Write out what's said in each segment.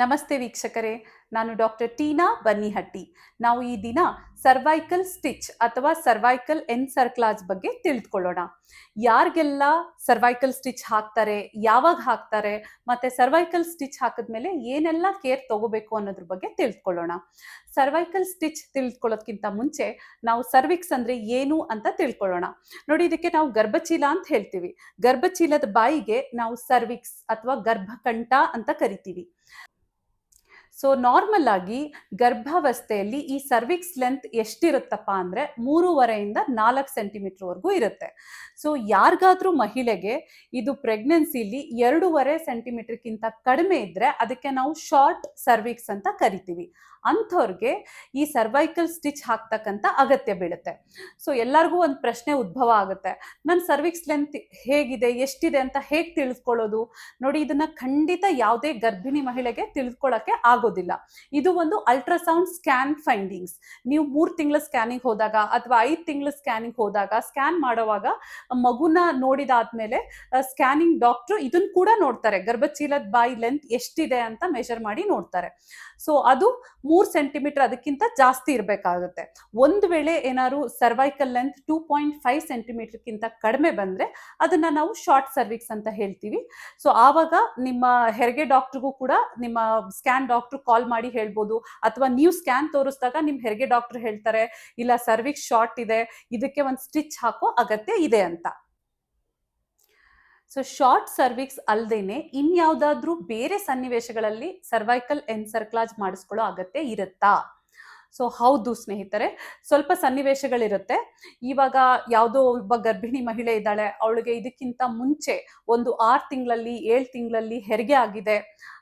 ನಮಸ್ತೆ ವೀಕ್ಷಕರೇ, ನಾನು ಡಾಕ್ಟರ್ ಟೀನಾ ಬನ್ನಿಹಟ್ಟಿ. ನಾವು ಈ ದಿನ ಸರ್ವೈಕಲ್ ಸ್ಟಿಚ್ ಅಥವಾ ಸರ್ವೈಕಲ್ ಎನ್ ಸರ್ಕ್ಲಾಸ್ ಬಗ್ಗೆ ತಿಳಿದುಕೊಳ್ಳೋಣ. ಯಾರಿಗೆಲ್ಲ ಸರ್ವೈಕಲ್ ಸ್ಟಿಚ್ ಹಾಕ್ತಾರೆ, ಯಾವಾಗ ಹಾಕ್ತಾರೆ, ಮತ್ತೆ ಸರ್ವೈಕಲ್ ಸ್ಟಿಚ್ ಹಾಕಿದ್ಮೇಲೆ ಏನೆಲ್ಲ ಕೇರ್ ತಗೋಬೇಕು ಅನ್ನೋದ್ರ ಬಗ್ಗೆ ತಿಳಿದುಕೊಳ್ಳೋಣ. ಸರ್ವೈಕಲ್ ಸ್ಟಿಚ್ ತಿಳಿದುಕೊಳ್ಳೋದಕ್ಕಿಂತ ಮುಂಚೆ ನಾವು ಸರ್ವಿಕ್ಸ್ ಅಂದ್ರೆ ಏನು ಅಂತ ತಿಳ್ಕೊಳ್ಳೋಣ. ನೋಡಿ, ಇದಕ್ಕೆ ನಾವು ಗರ್ಭಚೀಲ ಅಂತ ಹೇಳ್ತೀವಿ. ಗರ್ಭಚೀಲದ ಬಾಯಿಗೆ ನಾವು ಸರ್ವಿಕ್ಸ್ ಅಥವಾ ಗರ್ಭಕಂಠ ಅಂತ ಕರಿತೀವಿ. ಸೊ ನಾರ್ಮಲ್ ಆಗಿ ಗರ್ಭಾವಸ್ಥೆಯಲ್ಲಿ ಈ ಸರ್ವಿಕ್ಸ್ ಲೆಂತ್ ಎಷ್ಟಿರುತ್ತಪ್ಪ ಅಂದ್ರೆ ಮೂರುವರೆಯಿಂದ ನಾಲ್ಕು ಸೆಂಟಿಮೀಟರ್ವರೆಗೂ ಇರುತ್ತೆ. ಸೊ ಯಾರಿಗಾದ್ರೂ ಮಹಿಳೆಗೆ ಇದು ಪ್ರೆಗ್ನೆನ್ಸಿಲಿ ಎರಡೂವರೆ ಸೆಂಟಿಮೀಟರ್ಗಿಂತ ಕಡಿಮೆ ಇದ್ರೆ ಅದಕ್ಕೆ ನಾವು ಶಾರ್ಟ್ ಸರ್ವಿಕ್ಸ್ ಅಂತ ಕರಿತೀವಿ. ಅಂಥವ್ರಿಗೆ ಈ ಸರ್ವೈಕಲ್ ಸ್ಟಿಚ್ ಹಾಕ್ತಕ್ಕಂಥ ಅಗತ್ಯ ಬೀಳುತ್ತೆ. ಸೊ ಎಲ್ಲರಿಗೂ ಒಂದು ಪ್ರಶ್ನೆ ಉದ್ಭವ ಆಗುತ್ತೆ. ನನ್ನ ಸರ್ವಿಕ್ಸ್ ಲೆಂತ್ ಹೇಗಿದೆ, ಎಷ್ಟಿದೆ ಅಂತ ಹೇಗೆ ತಿಳಿಸ್ಕೊಳ್ಳೋದು? ನೋಡಿ, ಇದನ್ನ ಖಂಡಿತ ಯಾವುದೇ ಗರ್ಭಿಣಿ ಮಹಿಳೆಗೆ ತಿಳಿದುಕೊಳ್ಳೋಕೆ ಆಗೋದಿಲ್ಲ. ಇದು ಒಂದು ಅಲ್ಟ್ರಾಸೌಂಡ್ ಸ್ಕ್ಯಾನ್ ಫೈಂಡಿಂಗ್ಸ್ ನೀವು ಮೂರು ತಿಂಗಳ ಸ್ಕ್ಯಾನಿಂಗ್ ಹೋದಾಗ ಅಥವಾ ಐದು ತಿಂಗಳ ಸ್ಕ್ಯಾನಿಂಗ್ ಹೋದಾಗ ಸ್ಕ್ಯಾನ್ ಮಾಡುವಾಗ ಮಗುನ ನೋಡಿದಾದ್ಮೇಲೆ ಸ್ಕ್ಯಾನಿಂಗ್ ಡಾಕ್ಟ್ರು ಇದನ್ನ ಕೂಡ ನೋಡ್ತಾರೆ. ಗರ್ಭಚೀಲದ ಬಾಯಿ ಲೆಂತ್ ಎಷ್ಟಿದೆ ಅಂತ ಮೆಷರ್ ಮಾಡಿ ನೋಡ್ತಾರೆ. ಸೊ ಅದು ಮೂರು ಸೆಂಟಿಮೀಟರ್ ಅದಕ್ಕಿಂತ ಜಾಸ್ತಿ ಇರಬೇಕಾಗುತ್ತೆ. ಒಂದು ವೇಳೆ ಏನಾದ್ರು cervical length two point five ಸೆಂಟಿಮೀಟರ್ಗಿಂತ ಕಡಿಮೆ ಬಂದ್ರೆ ಅದನ್ನ ನಾವು ಶಾರ್ಟ್ ಸರ್ವಿಕ್ಸ್ ಅಂತ ಹೇಳ್ತೀವಿ. ಸೊ ಆವಾಗ ನಿಮ್ಮ ಹೆರಿಗೆ ಡಾಕ್ಟ್ರಿಗೂ ಕೂಡ ನಿಮ್ಮ ಸ್ಕ್ಯಾನ್ ಡಾಕ್ಟ್ರು ಕಾಲ್ ಮಾಡಿ ಹೇಳ್ಬೋದು ಅಥವಾ ನೀವು ಸ್ಕ್ಯಾನ್ ತೋರಿಸಿದಾಗ ನಿಮ್ಮ ಹೆರಿಗೆ ಡಾಕ್ಟರ್ ಹೇಳ್ತಾರೆ, ಇಲ್ಲ ಸರ್ವಿಕ್ಸ್ ಶಾರ್ಟ್ ಇದೆ, ಇದಕ್ಕೆ ಒಂದು ಸ್ಟಿಚ್ ಹಾಕೋ ಅಗತ್ಯ ಇದೆ ಅಂತ. ಸೊ ಶಾರ್ಟ್ ಸರ್ವಿಕ್ಸ್ ಅಲ್ಲದೇನೆ ಇನ್ಯಾವುದಾದ್ರೂ ಬೇರೆ ಸನ್ನಿವೇಶಗಳಲ್ಲಿ ಸರ್ವೈಕಲ್ ಎನ್ಸರ್ಕ್ಲಾಜ್ ಮಾಡಿಸ್ಕೊಳ್ಳೋ ಅಗತ್ಯ ಇರುತ್ತಾ? ಸೊ ಹೌದು ಸ್ನೇಹಿತರೆ, ಸ್ವಲ್ಪ ಸನ್ನಿವೇಶಗಳಿರುತ್ತೆ. ಇವಾಗ ಯಾವುದೋ ಒಬ್ಬ ಗರ್ಭಿಣಿ ಮಹಿಳೆ ಇದ್ದಾಳೆ, ಅವಳಿಗೆ ಇದಕ್ಕಿಂತ ಮುಂಚೆ ಒಂದು ಆರು ತಿಂಗಳಲ್ಲಿ, ಏಳು ತಿಂಗಳಲ್ಲಿ ಹೆರಿಗೆ ಆಗಿದೆ.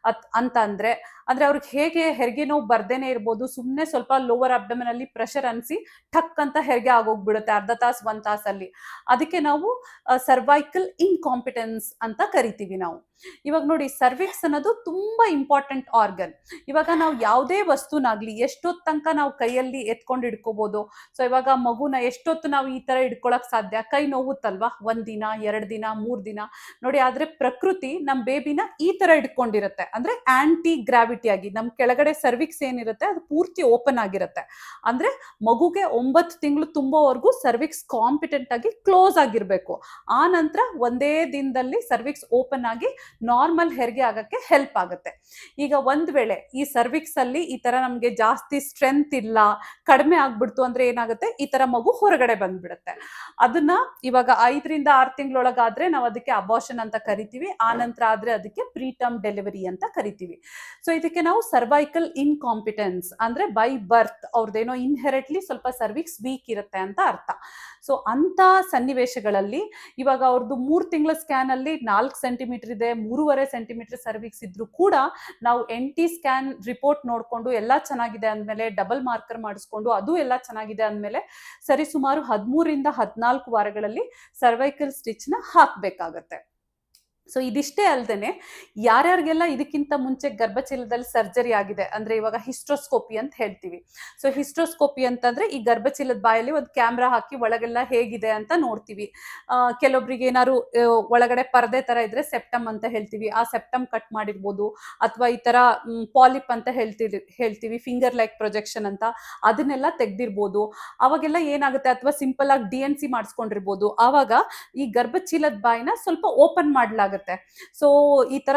ಅತ್ ಅಂತ ಅಂದ್ರೆ ಅಂದ್ರೆ ಅವ್ರಿಗೆ ಹೇಗೆ ಹೆರಿಗೆ ನೋವು ಬರ್ದೇನೆ ಇರ್ಬೋದು ಸುಮ್ಮನೆ ಸ್ವಲ್ಪ ಲೋವರ್ ಅಬ್ಡಮನ್ ಅಲ್ಲಿ ಪ್ರೆಷರ್ ಅನ್ಸಿ ಠಕ್ ಅಂತ ಹೆರಿಗೆ ಆಗೋಗ್ಬಿಡುತ್ತೆ ಅರ್ಧ ತಾಸು, ಒಂದ್ ತಾಸಲ್ಲಿ. ಅದಕ್ಕೆ ನಾವು ಸರ್ವೈಕಲ್ ಇನ್ಕಾಂಪಿಟೆನ್ಸ್ ಅಂತ ಕರಿತೀವಿ ನಾವು. ಇವಾಗ ನೋಡಿ ಸರ್ವಿಕ್ಸ್ ಅನ್ನೋದು ತುಂಬಾ ಇಂಪಾರ್ಟೆಂಟ್ ಆರ್ಗನ್ ಇವಾಗ ನಾವು ಯಾವುದೇ ವಸ್ತುನಾಗ್ಲಿ ಎಷ್ಟೊತ್ತು ತನಕ ನಾವು ಕೈಯಲ್ಲಿ ಎತ್ಕೊಂಡು ಹಿಡ್ಕೋಬಹುದು ಸೊ ಇವಾಗ ಮಗುನ ಎಷ್ಟೊತ್ತು ನಾವು ಈ ತರ ಹಿಡ್ಕೊಳಕ್ ಸಾಧ್ಯ? ಕೈ ನೋವುತ್ತಲ್ವಾ? ಒಂದ್ ದಿನ, ಎರಡ್ ದಿನ, ಮೂರ್ ದಿನ? ನೋಡಿ, ಆದ್ರೆ ಪ್ರಕೃತಿ ನಮ್ ಬೇಬಿನ ಈ ತರ ಹಿಡ್ಕೊಂಡಿರುತ್ತೆ. ಅಂದ್ರೆ ಆಂಟಿ ಗ್ರಾವಿಟಿ ಆಗಿ ನಮ್ ಕೆಳಗಡೆ ಸರ್ವಿಕ್ಸ್ ಏನಿರುತ್ತೆ ಅದು ಪೂರ್ತಿ ಓಪನ್ ಆಗಿರುತ್ತೆ. ಅಂದ್ರೆ ಮಗುಗೆ ಒಂಬತ್ತು ತಿಂಗಳು ತುಂಬೋವರೆಗೂ ಸರ್ವಿಕ್ಸ್ ಕಾಂಪಿಟೆಂಟ್ ಆಗಿ ಕ್ಲೋಸ್ ಆಗಿರ್ಬೇಕು. ಆ ನಂತರ ಒಂದೇ ದಿನದಲ್ಲಿ ಸರ್ವಿಕ್ಸ್ ಓಪನ್ ಆಗಿ ನಾರ್ಮಲ್ ಹೆರಿಗೆ ಆಗಕ್ಕೆ ಹೆಲ್ಪ್ ಆಗುತ್ತೆ. ಈಗ ಒಂದ್ ವೇಳೆ ಈ ಸರ್ವಿಕ್ಸ್ ಅಲ್ಲಿ ಈ ತರ ನಮ್ಗೆ ಜಾಸ್ತಿ ಸ್ಟ್ರೆಂತ್ ಇಲ್ಲ, ಕಡಿಮೆ ಆಗ್ಬಿಡ್ತು ಅಂದ್ರೆ ಏನಾಗುತ್ತೆ? ಈ ತರ ಮಗು ಹೊರಗಡೆ ಬಂದ್ಬಿಡುತ್ತೆ. ಅದನ್ನ ಇವಾಗ ಐದರಿಂದ ಆರು ತಿಂಗಳೊಳಗಾದ್ರೆ ನಾವು ಅದಕ್ಕೆ ಅಬಾಷನ್ ಅಂತ ಕರಿತೀವಿ, ಆ ನಂತರ ಆದ್ರೆ ಅದಕ್ಕೆ ಪ್ರೀಟರ್ಮ್ ಡೆಲಿವರಿ ಅಂತ ಕರಿತೀವಿ. ಸೊ ಇದಕ್ಕೆ ನಾವು ಸರ್ವೈಕಲ್ ಇನ್ಕಾಂಪಿಟೆನ್ಸ್ ಅಂದ್ರೆ ಬೈ ಬರ್ತ್ ಅವ್ರದ್ದೇನೋ ಇನ್ಹೆರಿಟ್ಲಿ ಸ್ವಲ್ಪ ಸರ್ವಿಕ್ಸ್ ವೀಕ್ ಇರುತ್ತೆ ಅಂತ ಅರ್ಥ. ಸೊ ಅಂತ ಸನ್ನಿವೇಶಗಳಲ್ಲಿ ಇವಾಗ ಅವ್ರದ್ದು ಮೂರು ತಿಂಗಳ ಸ್ಕ್ಯಾನ್ ಅಲ್ಲಿ ನಾಲ್ಕು ಸೆಂಟಿಮೀಟರ್ ಇದೆ, ಮೂರುವರೆ ಸೆಂಟಿಮೀಟರ್ ಸರ್ವಿಕ್ಸ್ ಇದ್ರು ಕೂಡ ನಾವು ಎನ್ ಟಿ ಸ್ಕ್ಯಾನ್ ರಿಪೋರ್ಟ್ ನೋಡಿಕೊಂಡು ಎಲ್ಲ ಚೆನ್ನಾಗಿದೆ ಅಂದಮೇಲೆ ಡಬಲ್ ಮಾರ್ಕರ್ ಮಾಡಿಸ್ಕೊಂಡು ಅದು ಎಲ್ಲ ಚೆನ್ನಾಗಿದೆ ಅಂದಮೇಲೆ ಸರಿ ಸುಮಾರು ಹದಿಮೂರಿಂದ ಹದಿನಾಲ್ಕು ವಾರಗಳಲ್ಲಿ ಸರ್ವೈಕಲ್ ಸ್ಟಿಚ್ನ ಹಾಕ್ಬೇಕಾಗತ್ತೆ. ಸೊ ಇದಿಷ್ಟೇ ಅಲ್ಲದೆ ಯಾರ್ಯಾರಿಗೆಲ್ಲ ಇದಕ್ಕಿಂತ ಮುಂಚೆ ಗರ್ಭಚೀಲದಲ್ಲಿ ಸರ್ಜರಿ ಆಗಿದೆ, ಅಂದ್ರೆ ಇವಾಗ ಹಿಸ್ಟ್ರೋಸ್ಕೋಪಿ ಅಂತ ಹೇಳ್ತೀವಿ. ಸೊ ಹಿಸ್ಟ್ರೋಸ್ಕೋಪಿ ಅಂತಂದ್ರೆ ಈ ಗರ್ಭಚೀಲದ ಬಾಯಲ್ಲಿ ಒಂದು ಕ್ಯಾಮ್ರಾ ಹಾಕಿ ಒಳಗೆಲ್ಲ ಹೇಗಿದೆ ಅಂತ ನೋಡ್ತೀವಿ. ಕೆಲವೊಬ್ರಿಗೆ ಏನಾದ್ರು ಒಳಗಡೆ ಪರದೆ ತರ ಇದ್ರೆ ಸೆಪ್ಟಮ್ ಅಂತ ಹೇಳ್ತೀವಿ. ಆ ಸೆಪ್ಟಮ್ ಕಟ್ ಮಾಡಿರ್ಬೋದು, ಅಥವಾ ಈ ತರ ಪಾಲಿಪ್ ಅಂತ ಹೇಳ್ತೀವಿ ಹೇಳ್ತೀವಿ ಫಿಂಗರ್ ಲೈಕ್ ಪ್ರೊಜೆಕ್ಷನ್ ಅಂತ. ಅದನ್ನೆಲ್ಲ ತೆಗ್ದಿರ್ಬೋದು. ಅವಾಗೆಲ್ಲ ಏನಾಗುತ್ತೆ, ಅಥವಾ ಸಿಂಪಲ್ ಆಗಿ ಡಿ ಎನ್ ಸಿ ಮಾಡಿಸ್ಕೊಂಡಿರ್ಬೋದು. ಆವಾಗ ಈ ಗರ್ಭಚೀಲದ ಬಾಯಿನ ಸ್ವಲ್ಪ ಓಪನ್ ಮಾಡ್ಲಾಗುತ್ತೆ. ಸೊ ಈ ತರ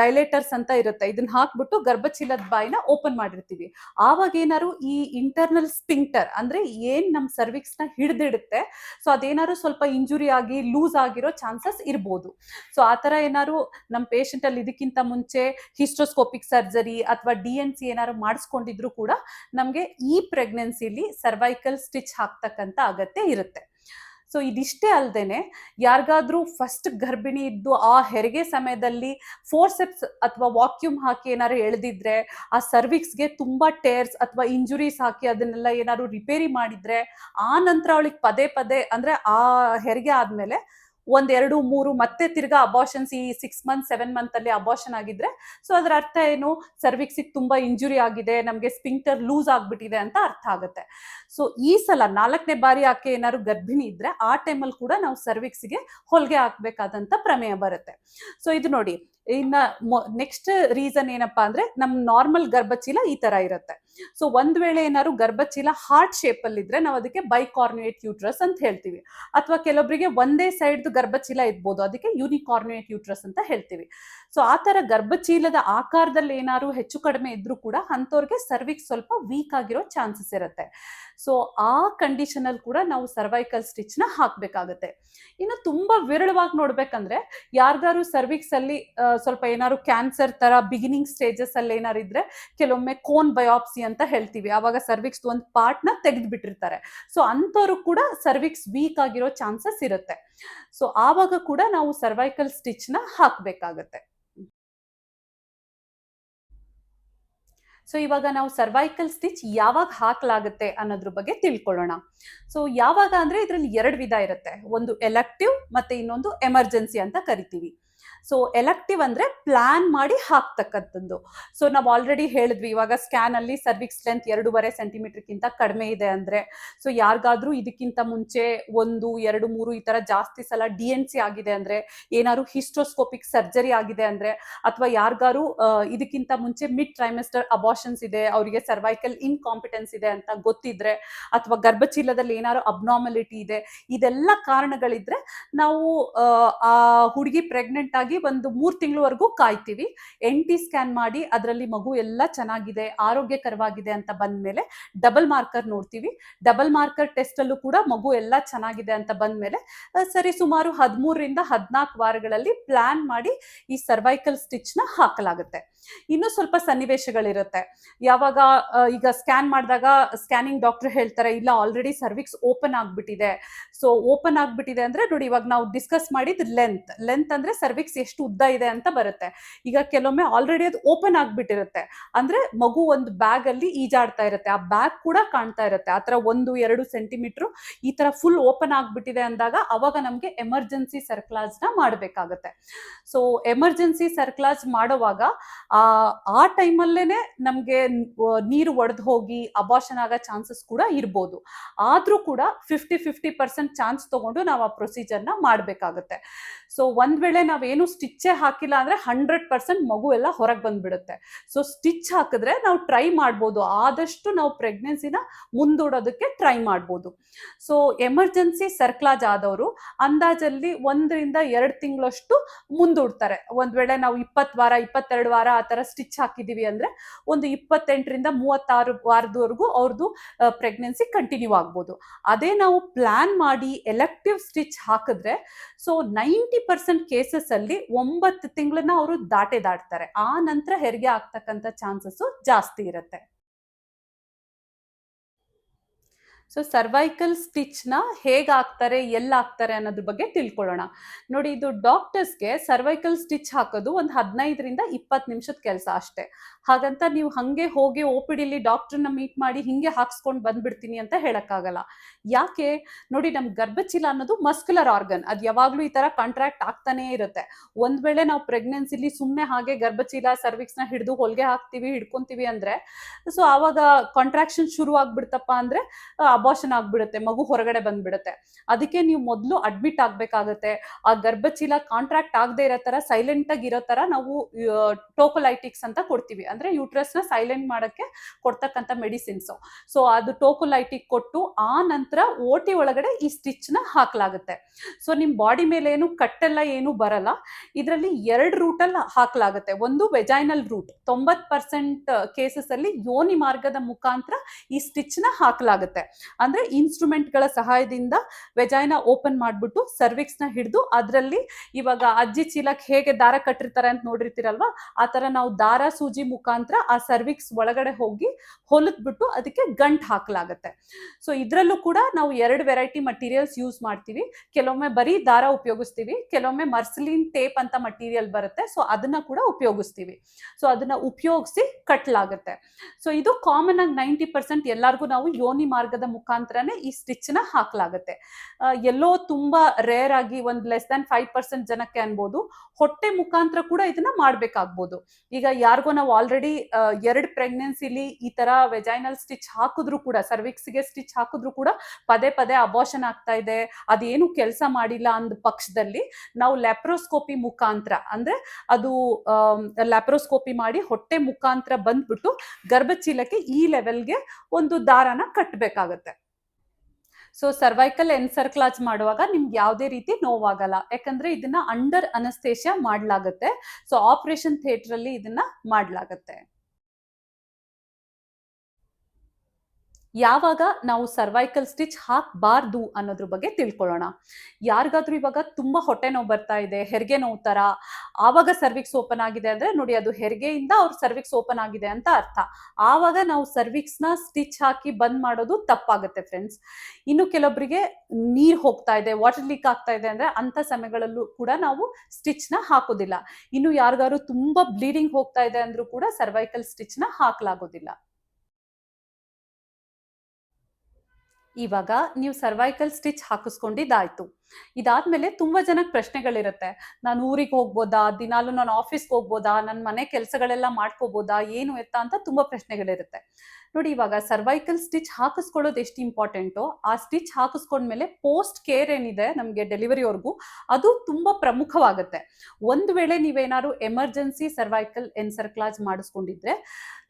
ಡೈಲೇಟರ್ಸ್ ಅಂತ ಇರುತ್ತೆ. ಇದನ್ನ ಹಾಕ್ಬಿಟ್ಟು ಗರ್ಭಚೀಲದ ಬಾಯಿನ ಓಪನ್ ಮಾಡಿರ್ತೀವಿ. ಆವಾಗ ಏನಾದ್ರು ಈ ಇಂಟರ್ನಲ್ ಸ್ಪಿಂಕ್ಟರ್ ಅಂದ್ರೆ ಏನ್ ನಮ್ ಸರ್ವಿಕ್ಸ್ನ ಹಿಡ್ದಿಡುತ್ತೆ ಸೊ ಅದೇನಾದ್ರು ಸ್ವಲ್ಪ ಇಂಜುರಿ ಆಗಿ ಲೂಸ್ ಆಗಿರೋ ಚಾನ್ಸಸ್ ಇರ್ಬೋದು. ಸೊ ಆ ತರ ಏನಾದ್ರು ನಮ್ ಪೇಷಂಟ್ ಅಲ್ಲಿ ಇದಕ್ಕಿಂತ ಮುಂಚೆ ಹಿಸ್ಟ್ರೋಸ್ಕೋಪಿಕ್ ಸರ್ಜರಿ ಅಥವಾ ಡಿ ಎನ್ ಸಿ ಏನಾದ್ರು ಮಾಡಿಸ್ಕೊಂಡಿದ್ರು ಕೂಡ ನಮ್ಗೆ ಈ ಪ್ರೆಗ್ನೆನ್ಸಿಲಿ ಸರ್ವೈಕಲ್ ಸ್ಟಿಚ್ ಹಾಕ್ತಕ್ಕಂತ ಅಗತ್ಯ ಇರುತ್ತೆ. ಸೊ ಇದಿಷ್ಟೇ ಅಲ್ಲದೇನೆ ಯಾರಿಗಾದ್ರೂ ಫಸ್ಟ್ ಗರ್ಭಿಣಿ ಇದ್ದು ಆ ಹೆರಿಗೆ ಸಮಯದಲ್ಲಿ ಫೋರ್ಸೆಪ್ಸ್ ಅಥವಾ ವಾಕ್ಯೂಮ್ ಹಾಕಿ ಏನಾದ್ರು ಎಳೆದಿದ್ರೆ, ಆ ಸರ್ವಿಕ್ಸ್ಗೆ ತುಂಬಾ ಟೇರ್ಸ್ ಅಥವಾ ಇಂಜುರೀಸ್ ಹಾಕಿ ಅದನ್ನೆಲ್ಲ ಏನಾದ್ರು ರಿಪೇರಿ ಮಾಡಿದ್ರೆ, ಆ ನಂತರ ಅವಳಿಗೆ ಪದೇ ಪದೇ ಅಂದ್ರೆ ಆ ಹೆರಿಗೆ ಆದ್ಮೇಲೆ ಒಂದ್ ಎರಡು ಮೂರು, ಮತ್ತೆ ತಿರ್ಗಾ ಅಬಾಷನ್ಸ್ ಈ ಸಿಕ್ಸ್ ಮಂತ್ ಸೆವೆನ್ ಮಂತ್ ಅಲ್ಲಿ ಅಬಾಷನ್ ಆಗಿದ್ರೆ ಸೊ ಅದರ ಅರ್ಥ ಏನು? ಸರ್ವಿಕ್ಸ್ ತುಂಬಾ ಇಂಜುರಿ ಆಗಿದೆ, ನಮ್ಗೆ ಸ್ಪಿಂಕ್ಟರ್ ಲೂಸ್ ಆಗ್ಬಿಟ್ಟಿದೆ ಅಂತ ಅರ್ಥ ಆಗುತ್ತೆ. ಸೊ ಈ ಸಲ ನಾಲ್ಕನೇ ಬಾರಿ ಆಕೆ ಏನಾದ್ರು ಗರ್ಭಿಣಿ ಇದ್ರೆ ಆ ಟೈಮಲ್ಲಿ ಕೂಡ ನಾವು ಸರ್ವಿಕ್ಸ್ಗೆ ಹೊಲಿಗೆ ಹಾಕ್ಬೇಕಾದಂತ ಪ್ರಮೇಯ ಬರುತ್ತೆ. ಸೊ ಇದು ನೋಡಿ ಇನ್ನ ನೆಕ್ಸ್ಟ್ ರೀಸನ್ ಏನಪ್ಪಾ ಅಂದ್ರೆ ನಮ್ ನಾರ್ಮಲ್ ಗರ್ಭಚೀಲ ಈ ತರ ಇರುತ್ತೆ. ಸೊ ಒಂದ್ ವೇಳೆ ಏನಾದ್ರು ಗರ್ಭಚೀಲ ಹಾರ್ಟ್ ಶೇಪ್ ಅಲ್ಲಿ ಇದ್ರೆ ನಾವು ಅದಕ್ಕೆ ಬೈಕಾರ್ನೇಟ್ ಯೂಟ್ರಸ್ ಅಂತ ಹೇಳ್ತೀವಿ. ಅಥವಾ ಕೆಲವೊಬ್ಬರಿಗೆ ಒಂದೇ ಸೈಡ್ ಗರ್ಭಚೀಲ ಇರ್ಬೋದು, ಅದಕ್ಕೆ ಯೂನಿಕಾರ್ನೇಟ್ ಯೂಟ್ರಸ್ ಅಂತ ಹೇಳ್ತೀವಿ. ಸೊ ಆ ತರ ಗರ್ಭಚೀಲದ ಆಕಾರದಲ್ಲಿ ಏನಾದ್ರು ಹೆಚ್ಚು ಕಡಿಮೆ ಇದ್ರೂ ಕೂಡ ಅಂಥವ್ರಿಗೆ ಸರ್ವಿಕ್ಸ್ ಸ್ವಲ್ಪ ವೀಕ್ ಆಗಿರೋ ಚಾನ್ಸಸ್ ಇರುತ್ತೆ. ಸೊ ಆ ಕಂಡೀಷನಲ್ಲಿ ಕೂಡ ನಾವು ಸರ್ವೈಕಲ್ ಸ್ಟಿಚ್ ಹಾಕಬೇಕಾಗತ್ತೆ. ಇನ್ನು ತುಂಬಾ ವಿರಳವಾಗಿ ನೋಡ್ಬೇಕಂದ್ರೆ, ಯಾರ್ದಾರು ಸರ್ವಿಕ್ಸ್ ಅಲ್ಲಿ ಸ್ವಲ್ಪ ಏನಾದ್ರು ಕ್ಯಾನ್ಸರ್ ತರ ಬಿಗಿನಿಂಗ್ ಸ್ಟೇಜಸ್ ಅಲ್ಲಿ ಏನಾರು ಇದ್ರೆ, ಕೆಲವೊಮ್ಮೆ ಕೋನ್ ಬಯಾಪ್ಸಿ ಅಂತ ಹೇಳ್ತೀವಿ. ಆವಾಗ ಸರ್ವಿಕ್ಸ್ ಒಂದು ಪಾರ್ಟ್ನ ತೆಗೆದು ಬಿಟ್ಟಿರ್ತಾರೆ ಸೊ ಅಂಥವ್ರು ಕೂಡ ಸರ್ವಿಕ್ಸ್ ವೀಕ್ ಆಗಿರೋ ಚಾನ್ಸಸ್ ಇರುತ್ತೆ. ಸೊ ಆವಾಗ ಕೂಡ ನಾವು ಸರ್ವೈಕಲ್ ಸ್ಟಿಚ್ ಹಾಕಬೇಕಾಗತ್ತೆ ಹಾಕ್ಬೇಕಾಗತ್ತೆ. ಸೊ ಇವಾಗ ನಾವು ಸರ್ವೈಕಲ್ ಸ್ಟಿಚ್ ಯಾವಾಗ ಹಾಕಲಾಗುತ್ತೆ ಅನ್ನೋದ್ರ ಬಗ್ಗೆ ತಿಳ್ಕೊಳ್ಳೋಣ. ಸೊ ಯಾವಾಗ ಅಂದ್ರೆ ಇದರಲ್ಲಿ ಎರಡು ವಿಧ ಇರುತ್ತೆ. ಒಂದು ಎಲೆಕ್ಟಿವ್ ಮತ್ತೆ ಇನ್ನೊಂದು ಎಮರ್ಜೆನ್ಸಿ ಅಂತ ಕರಿತೀವಿ. ಸೊ ಎಲೆಕ್ಟಿವ್ ಅಂದ್ರೆ ಪ್ಲಾನ್ ಮಾಡಿ ಹಾಕ್ತಕ್ಕಂಥದ್ದು. ಸೊ ನಾವು ಆಲ್ರೆಡಿ ಹೇಳಿದ್ವಿ, ಇವಾಗ ಸ್ಕ್ಯಾನ್ ಅಲ್ಲಿ ಸರ್ವಿಕ್ಸ್ ಲೆಂತ್ ಎರಡೂವರೆ ಸೆಂಟಿಮೀಟರ್ಗಿಂತ ಕಡಿಮೆ ಇದೆ ಅಂದ್ರೆ ಸೊ ಯಾರಿಗಾದ್ರೂ ಇದಕ್ಕಿಂತ ಮುಂಚೆ ಒಂದು, ಎರಡು, ಮೂರು ಈ ತರ ಜಾಸ್ತಿ ಸಲ ಡಿ ಎನ್ ಸಿ ಆಗಿದೆ ಅಂದ್ರೆ, ಏನಾದ್ರು ಹಿಸ್ಟೋಸ್ಕೋಪಿಕ್ ಸರ್ಜರಿ ಆಗಿದೆ ಅಂದ್ರೆ, ಅಥವಾ ಯಾರಿಗಾರು ಇದಕ್ಕಿಂತ ಮುಂಚೆ ಮಿಡ್ ಟ್ರೈಮೆಸ್ಟರ್ ಅಬಾಷನ್ಸ್ ಇದೆ, ಅವರಿಗೆ ಸರ್ವೈಕಲ್ ಇನ್ಕಾಂಪಿಟೆನ್ಸ್ ಇದೆ ಅಂತ ಗೊತ್ತಿದ್ರೆ, ಅಥವಾ ಗರ್ಭಚೀಲದಲ್ಲಿ ಏನಾದ್ರು ಅಬ್ನಾರ್ಮಲಿಟಿ ಇದೆ, ಇದೆಲ್ಲ ಕಾರಣಗಳಿದ್ರೆ ನಾವು, ಆ ಹುಡುಗಿ ಪ್ರೆಗ್ನೆಂಟ್ ಆಗಿ ಒಂದು ಮೂರು ತಿಂಗಳವರೆಗೂ ಕಾಯ್ತೀವಿ. ಎನ್ ಟಿ ಸ್ಕ್ಯಾನ್ ಮಾಡಿ ಅದರಲ್ಲಿ ಮಗು ಎಲ್ಲ ಚೆನ್ನಾಗಿದೆ, ಆರೋಗ್ಯಕರವಾಗಿದೆ ಅಂತ ಬಂದ ಮೇಲೆ ಡಬಲ್ ಮಾರ್ಕರ್ ನೋಡ್ತೀವಿ. ಡಬಲ್ ಮಾರ್ಕರ್ ಟೆಸ್ಟ್ ಅಲ್ಲೂ ಕೂಡ ಮಗು ಎಲ್ಲ ಚೆನ್ನಾಗಿದೆ ಅಂತ ಬಂದ ಮೇಲೆ ಸರಿ ಸುಮಾರು ಹದಿಮೂರರಿಂದ ಹದಿನಾಲ್ಕು ವಾರಗಳಲ್ಲಿ ಪ್ಲಾನ್ ಮಾಡಿ ಈ ಸರ್ವೈಕಲ್ ಸ್ಟಿಚ್ನ ಹಾಕಲಾಗುತ್ತೆ. ಇನ್ನು ಸ್ವಲ್ಪ ಸನ್ನಿವೇಶಗಳಿರುತ್ತೆ. ಯಾವಾಗ ಈಗ ಸ್ಕ್ಯಾನ್ ಮಾಡಿದಾಗ ಸ್ಕ್ಯಾನಿಂಗ್ ಡಾಕ್ಟರ್ ಹೇಳ್ತಾರೆ, ಇಲ್ಲ ಆಲ್ರೆಡಿ ಸರ್ವಿಕ್ಸ್ ಓಪನ್ ಆಗ್ಬಿಟ್ಟಿದೆ. ಸೊ ಓಪನ್ ಆಗ್ಬಿಟ್ಟಿದೆ ಅಂದ್ರೆ ನೋಡಿ ಇವಾಗ ನಾವು ಡಿಸ್ಕಸ್ ಮಾಡಿದ್ ಲೆಂತ್ ಲೆಂತ್ ಅಂದ್ರೆ ಸರ್ವಿಕ್ಸ್ ಎಷ್ಟು ಉದ್ದ ಇದೆ ಅಂತ ಬರುತ್ತೆ. ಈಗ ಕೆಲವೊಮ್ಮೆ ಆಲ್ರೆಡಿ ಅದು ಓಪನ್ ಆಗಿಬಿಟ್ಟಿರುತ್ತೆ. ಅಂದ್ರೆ ಮಗು ಒಂದು ಬ್ಯಾಗ್ ಅಲ್ಲಿ ಈಜಾಡ್ತಾ ಇರುತ್ತೆ. ಆ ಬ್ಯಾಗ್ ಕೂಡ ಕಾಣ್ತಾ ಇರುತ್ತೆ. ತರ ಒಂದು, ಎರಡು ಸೆಂಟಿಮೀಟರ್ ಈ ತರ ಫುಲ್ ಓಪನ್ ಆಗ್ಬಿಟ್ಟಿದೆ ಅಂದಾಗ ಅವಾಗ ನಮ್ಗೆ ಎಮರ್ಜೆನ್ಸಿ ಸರ್ಕ್ಲಾಜ್ನ ಮಾಡ್ಬೇಕಾಗತ್ತೆ. ಸೊ ಎಮರ್ಜೆನ್ಸಿ ಸರ್ಕ್ಲಾಜ್ ಮಾಡುವಾಗ, ಆ ಆ ಟೈಮಲ್ಲೇನೆ ನಮ್ಗೆ ನ- ನೀರು ಒಡೆದು ಹೋಗಿ ಅಬಾಷನ್ ಆಗೋ ಚಾನ್ಸಸ್ ಕೂಡ ಇರ್ಬೋದು. ಆದ್ರೂ ಕೂಡ ಫಿಫ್ಟಿ ಫಿಫ್ಟಿ ಪರ್ಸೆಂಟ್ ಚಾನ್ಸ್ ತಗೊಂಡು ನಾವು ಆ ಪ್ರೊಸೀಜರ್ನ ಮಾಡಬೇಕಾಗುತ್ತೆ. ಸೊ ಒಂದ್ ವೇಳೆ ನಾವೇನು ಸ್ಟಿಚ್ಚೇ ಹಾಕಿಲ್ಲ ಅಂದ್ರೆ ಹಂಡ್ರೆಡ್ ಪರ್ಸೆಂಟ್ ಮಗು ಎಲ್ಲ ಹೊರಗೆ ಬಂದ್ಬಿಡುತ್ತೆ. ಸೊ ಸ್ಟಿಚ್ ಹಾಕಿದ್ರೆ ನಾವು ಟ್ರೈ ಮಾಡ್ಬೋದು. ಆದಷ್ಟು ನಾವು ಪ್ರೆಗ್ನೆನ್ಸಿನ ಮುಂದೂಡೋದಕ್ಕೆ ಟ್ರೈ ಮಾಡ್ಬೋದು. ಸೊ ಎಮರ್ಜೆನ್ಸಿ ಸರ್ಕ್ಲಾಜ್ ಆದವರು ಅಂದಾಜಲ್ಲಿ ಒಂದರಿಂದ ಎರಡು ತಿಂಗಳಷ್ಟು ಮುಂದೂಡ್ತಾರೆ. ಒಂದ್ ವೇಳೆ ನಾವು ಇಪ್ಪತ್ತು ವಾರ, ಇಪ್ಪತ್ತೆರಡು ವಾರ ಆ ಥರ ಸ್ಟಿಚ್ ಹಾಕಿದೀವಿ ಅಂದ್ರೆ ಒಂದು ಇಪ್ಪತ್ತೆಂಟರಿಂದ ಮೂವತ್ತಾರು ವಾರದವರೆಗೂ ಅವ್ರದ್ದು ಪ್ರೆಗ್ನೆನ್ಸಿ ಕಂಟಿನ್ಯೂ ಆಗ್ಬೋದು. ಅದೇ ನಾವು ಪ್ಲಾನ್ ಮಾಡಿ ಎಲೆಕ್ಟಿವ್ ಸ್ಟಿಚ್ ಹಾಕಿದ್ರೆ ಸೊ ನೈಂಟಿ ಪರ್ಸೆಂಟ್ ಕೇಸಸ್ ಅಲ್ಲಿ ಒಂಬತ್ತು ತಿಂಗಳನ್ನ ಅವರು ದಾಟೆ ದಾಟ್ತಾರೆ. ಆ ನಂತರ ಹೆರಿಗೆ ಆಗ್ತಕ್ಕಂಥ ಚಾನ್ಸಸ್ ಜಾಸ್ತಿ ಇರುತ್ತೆ. ಸೊ ಸರ್ವೈಕಲ್ ಸ್ಟಿಚ್ನ ಹೇಗೆ ಹಾಕ್ತಾರೆ ಎಲ್ಲಿ ಹಾಕ್ತಾರೆ ಅನ್ನೋದ್ರ ಬಗ್ಗೆ ತಿಳ್ಕೊಳ್ಳೋಣ. ನೋಡಿ, ಇದು ಡಾಕ್ಟರ್ಸ್ಗೆ ಸರ್ವೈಕಲ್ ಸ್ಟಿಚ್ ಹಾಕೋದು ಒಂದು ಹದಿನೈದರಿಂದ ಇಪ್ಪತ್ತು ನಿಮಿಷದ ಕೆಲಸ ಅಷ್ಟೇ. ಹಾಗಂತ ನೀವು ಹಂಗೆ ಹೋಗಿ ಓ ಪಿ ಡಿಲಿ ಡಾಕ್ಟರ್ನ ಮೀಟ್ ಮಾಡಿ ಹಿಂಗೆ ಹಾಕ್ಸ್ಕೊಂಡು ಬಂದ್ಬಿಡ್ತೀನಿ ಅಂತ ಹೇಳಕ್ಕಾಗಲ್ಲ. ಯಾಕೆ? ನೋಡಿ ನಮ್ಮ ಗರ್ಭಚೀಲ ಅನ್ನೋದು ಮಸ್ಕ್ಯುಲರ್ ಆರ್ಗನ್ ಅದು ಯಾವಾಗಲೂ ಈ ಥರ ಕಾಂಟ್ರಾಕ್ಟ್ ಆಗ್ತಾನೇ ಇರುತ್ತೆ. ಒಂದ್ ವೇಳೆ ನಾವು ಪ್ರೆಗ್ನೆನ್ಸಿಲಿ ಸುಮ್ಮನೆ ಹಾಗೆ ಗರ್ಭಚೀಲ ಸರ್ವಿಕ್ಸ್ನ ಹಿಡಿದು ಹೊಲಿಗೆ ಹಾಕ್ತೀವಿ, ಹಿಡ್ಕೊಂತೀವಿ ಅಂದ್ರೆ ಸೊ ಆವಾಗ ಕಾಂಟ್ರಾಕ್ಷನ್ ಶುರು ಆಗ್ಬಿಡ್ತಪ್ಪ ಅಂದ್ರೆ ಅಬಾಷನ್ ಆಗ್ಬಿಡುತ್ತೆ, ಮಗು ಹೊರಗಡೆ ಬಂದ್ಬಿಡುತ್ತೆ. ಅದಕ್ಕೆ ನೀವು ಮೊದಲು ಅಡ್ಮಿಟ್ ಆಗ್ಬೇಕಾಗತ್ತೆ. ಆ ಗರ್ಭಚೀಲ ಕಾಂಟ್ರಾಕ್ಟ್ ಆಗದೆ ಇರೋ ತರ ಸೈಲೆಂಟ್ ಆಗಿ ಇರೋ ತರ ನಾವು ಟೋಕೊಲೈಟಿಕ್ಸ್ ಅಂತ ಕೊಡ್ತೀವಿ. ಅಂದ್ರೆ ಯೂಟ್ರಸ್ನ ಸೈಲೆಂಟ್ ಮಾಡಕ್ಕೆ ಕೊಡ್ತಕ್ಕಂಥ ಮೆಡಿಸಿನ್ಸ್ ಸೊ ಅದು ಟೋಕೊಲೈಟಿಕ್ ಕೊಟ್ಟು, ಆ ನಂತರ ಓಟಿ ಒಳಗಡೆ ಈ ಸ್ಟಿಚ್ನ ಹಾಕ್ಲಾಗುತ್ತೆ. ಸೊ ನಿಮ್ ಬಾಡಿ ಮೇಲೆ ಏನು ಕಟ್ಟೆಲ್ಲ ಏನು ಬರಲ್ಲ. ಇದರಲ್ಲಿ ಎರಡು ರೂಟ್ ಅಲ್ಲಿ ಹಾಕ್ಲಾಗುತ್ತೆ. ಒಂದು ವೆಜೈನಲ್ ರೂಟ್ ತೊಂಬತ್ ಪರ್ಸೆಂಟ್ ಕೇಸಸ್ ಅಲ್ಲಿ ಯೋನಿ ಮಾರ್ಗದ ಮುಖಾಂತರ ಈ ಸ್ಟಿಚ್ನ ಹಾಕ್ಲಾಗುತ್ತೆ. ಅಂದ್ರೆ ಇನ್ಸ್ಟ್ರೂಮೆಂಟ್ಗಳ ಸಹಾಯದಿಂದ ವೆಜಾಯ್ನ ಓಪನ್ ಮಾಡ್ಬಿಟ್ಟು ಸರ್ವಿಕ್ಸ್ನ ಹಿಡಿದು ಅದರಲ್ಲಿ ಇವಾಗ ಅಜ್ಜಿ ಚೀಲಕ್ ಹೇಗೆ ದಾರ ಕಟ್ಟಿರ್ತಾರೆ ಅಂತ ನೋಡಿರ್ತೀರಲ್ವಾ? ಆ ತರ ನಾವು ದಾರ ಸೂಜಿ ಮುಖಾಂತರ ಆ ಸರ್ವಿಕ್ಸ್ ಒಳಗಡೆ ಹೋಗಿ ಹೊಲಿದ್ಬಿಟ್ಟು ಅದಕ್ಕೆ ಗಂಟು ಹಾಕಲಾಗುತ್ತೆ. ಸೊ ಇದ್ರಲ್ಲೂ ಕೂಡ ನಾವು ಎರಡು ವೆರೈಟಿ ಮಟೀರಿಯಲ್ಸ್ ಯೂಸ್ ಮಾಡ್ತೀವಿ. ಕೆಲವೊಮ್ಮೆ ಬರೀ ದಾರ ಉಪಯೋಗಿಸ್ತೀವಿ, ಕೆಲವೊಮ್ಮೆ ಮರ್ಸಲಿನ್ ಟೇಪ್ ಅಂತ ಮಟೀರಿಯಲ್ ಬರುತ್ತೆ. ಸೊ ಅದನ್ನ ಕೂಡ ಉಪಯೋಗಿಸ್ತೀವಿ. ಸೊ ಅದನ್ನ ಉಪಯೋಗಿಸಿ ಕಟ್ಲಾಗುತ್ತೆ. ಸೊ ಇದು ಕಾಮನ್ ಆಗಿ ನೈಂಟಿ ಪರ್ಸೆಂಟ್ ಎಲ್ಲರಿಗೂ ನಾವು ಯೋನಿ ಮಾರ್ಗದ ಮುಖಾಂತರನೇ ಈ ಸ್ಟಿಚ್ನ ಹಾಕ್ಲಾಗತ್ತೆ. ಎಲ್ಲೋ ತುಂಬಾ ರೇರ್ ಆಗಿ ಒಂದು ಲೆಸ್ ದನ್ ಫೈವ್ ಪರ್ಸೆಂಟ್ ಜನಕ್ಕೆ ಅನ್ಬೋದು. ಹೊಟ್ಟೆ ಮುಖಾಂತರ ಕೂಡ ಇದನ್ನ ಮಾಡ್ಬೇಕಾಗ್ಬೋದು. ಈಗ ಯಾರಿಗೋ ನಾವು ಆಲ್ರೆಡಿ ಎರಡು ಪ್ರೆಗ್ನೆನ್ಸಿಲಿ ಈ ತರ ವೆಜೈನಲ್ ಸ್ಟಿಚ್ ಹಾಕಿದ್ರು ಕೂಡ ಸರ್ವಿಕ್ಸ್ಗೆ ಸ್ಟಿಚ್ ಹಾಕಿದ್ರು ಕೂಡ ಪದೇ ಪದೇ ಅಬೋಷನ್ ಆಗ್ತಾ ಇದೆ, ಅದೇನು ಕೆಲಸ ಮಾಡಿಲ್ಲ ಅಂದ ಪಕ್ಷದಲ್ಲಿ ನಾವು ಲ್ಯಾಪ್ರೋಸ್ಕೋಪಿ ಮುಖಾಂತರ, ಅಂದ್ರೆ ಅದು ಲ್ಯಾಪ್ರೋಸ್ಕೋಪಿ ಮಾಡಿ ಹೊಟ್ಟೆ ಮುಖಾಂತರ ಬಂದ್ಬಿಟ್ಟು ಗರ್ಭಚೀಲಕ್ಕೆ ಈ ಲೆವೆಲ್ಗೆ ಒಂದು ದಾರನ ಕಟ್ಟಬೇಕಾಗತ್ತೆ ಸೊ ಸರ್ವೈಕಲ್ ಎನ್ಸರ್ಕ್ಲಾಜ್ ಮಾಡುವಾಗ ನಿಮ್ಗೆ ಯಾವುದೇ ರೀತಿ ನೋವಾಗಲ್ಲ. ಯಾಕಂದ್ರೆ ಇದನ್ನ ಅಂಡರ್ ಅನಸ್ತೇಷಿಯಾ ಮಾಡಲಾಗುತ್ತೆ. ಸೊ ಆಪರೇಷನ್ ಥಿಯೇಟರ್ ಅಲ್ಲಿ ಇದನ್ನ ಮಾಡ್ಲಾಗತ್ತೆ. ಯಾವಾಗ ನಾವು ಸರ್ವೈಕಲ್ ಸ್ಟಿಚ್ ಹಾಕಬಾರ್ದು ಅನ್ನೋದ್ರ ಬಗ್ಗೆ ತಿಳ್ಕೊಳ್ಳೋಣ. ಯಾರಿಗಾದ್ರೂ ಇವಾಗ ತುಂಬಾ ಹೊಟ್ಟೆ ನೋವು ಬರ್ತಾ ಇದೆ, ಹೆರಿಗೆ ನೋವು ಥರ ಆವಾಗ ಸರ್ವಿಕ್ಸ್ ಓಪನ್ ಆಗಿದೆ ಅಂದ್ರೆ ನೋಡಿ ಅದು ಹೆರಿಗೆಯಿಂದ ಅವ್ರ ಸರ್ವಿಕ್ಸ್ ಓಪನ್ ಆಗಿದೆ ಅಂತ ಅರ್ಥ. ಆವಾಗ ನಾವು ಸರ್ವಿಕ್ಸ್ನ ಸ್ಟಿಚ್ ಹಾಕಿ ಬಂದ್ ಮಾಡೋದು ತಪ್ಪಾಗುತ್ತೆ ಫ್ರೆಂಡ್ಸ್ ಇನ್ನು ಕೆಲವೊಬ್ಬರಿಗೆ ನೀರ್ ಹೋಗ್ತಾ ಇದೆ ವಾಟರ್ ಲೀಕ್ ಆಗ್ತಾ ಇದೆ ಅಂದ್ರೆ ಅಂತ ಸಮಯಗಳಲ್ಲೂ ಕೂಡ ನಾವು ಸ್ಟಿಚ್ನ ಹಾಕೋದಿಲ್ಲ. ಇನ್ನು ಯಾರಿಗಾದ್ರು ತುಂಬಾ ಬ್ಲೀಡಿಂಗ್ ಹೋಗ್ತಾ ಇದೆ ಅಂದ್ರೂ ಕೂಡ ಸರ್ವೈಕಲ್ ಸ್ಟಿಚ್ನ ಹಾಕ್ಲಾಗೋದಿಲ್ಲ. ಇವಾಗ ನೀವು ಸರ್ವೈಕಲ್ ಸ್ಟಿಚ್ ಹಾಕಿಸ್ಕೊಂಡಿದ್ದಾಯ್ತು. ಇದಾದ್ಮೇಲೆ ತುಂಬಾ ಜನಕ್ಕೆ ಪ್ರಶ್ನೆಗಳಿರುತ್ತೆ. ನಾನು ಊರಿಗೆ ಹೋಗ್ಬೋದಾ? ದಿನಾಲು ನಾನು ಆಫೀಸ್ಗೆ ಹೋಗ್ಬೋದಾ? ನನ್ನ ಮನೆ ಕೆಲಸಗಳೆಲ್ಲ ಮಾಡ್ಕೋಬೋದಾ? ಏನು ಎತ್ತ ಅಂತ ತುಂಬಾ ಪ್ರಶ್ನೆಗಳಿರುತ್ತೆ. ನೋಡಿ ಇವಾಗ ಸರ್ವೈಕಲ್ ಸ್ಟಿಚ್ ಹಾಕಿಸ್ಕೊಳ್ಳೋದು ಎಷ್ಟು ಇಂಪಾರ್ಟೆಂಟು ಆ ಸ್ಟಿಚ್ ಹಾಕಿಸ್ಕೊಂಡ್ಮೇಲೆ ಪೋಸ್ಟ್ ಕೇರ್ ಏನಿದೆ ನಮಗೆ ಡೆಲಿವರಿವರೆಗೂ ಅದು ತುಂಬಾ ಪ್ರಮುಖವಾಗುತ್ತೆ. ಒಂದು ವೇಳೆ ನೀವೇನಾದ್ರು ಎಮರ್ಜೆನ್ಸಿ ಸರ್ವೈಕಲ್ ಎನ್ಸರ್ಕ್ಲಾಜ್ ಮಾಡಿಸ್ಕೊಂಡಿದ್ರೆ,